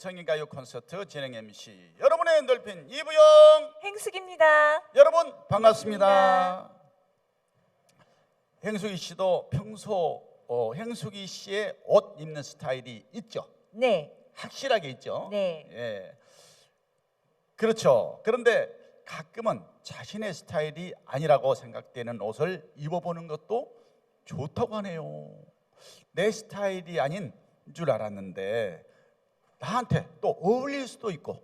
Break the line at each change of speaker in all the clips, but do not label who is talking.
성인가요 콘서트 진행 MC 여러분의 엔돌핀 이부영
행숙입니다.
여러분 반갑습니다. 행숙이 씨도 평소 어, 행숙이 씨의 옷 입는 스타일이 있죠.
네,
확실하게 있죠.
네.
예. 그렇죠. 그런데 가끔은 자신의 스타일이 아니라고 생각되는 옷을 입어보는 것도 좋다고 하네요. 내 스타일이 아닌 줄 알았는데 나한테 또 어울릴 수도 있고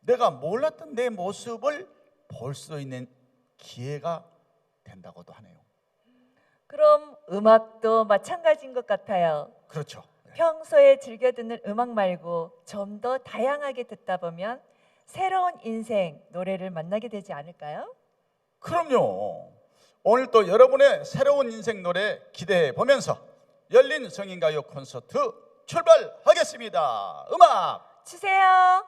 내가 몰랐던 내 모습을 볼 수 있는 기회가 된다고도 하네요.
그럼 음악도 마찬가지인 것 같아요.
그렇죠.
평소에 즐겨 듣는 음악 말고 좀 더 다양하게 듣다 보면 새로운 인생 노래를 만나게 되지 않을까요?
그럼요. 오늘 또 여러분의 새로운 인생 노래 기대해 보면서 열린 성인가요 콘서트 출발하겠습니다. 음악
주세요.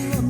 you.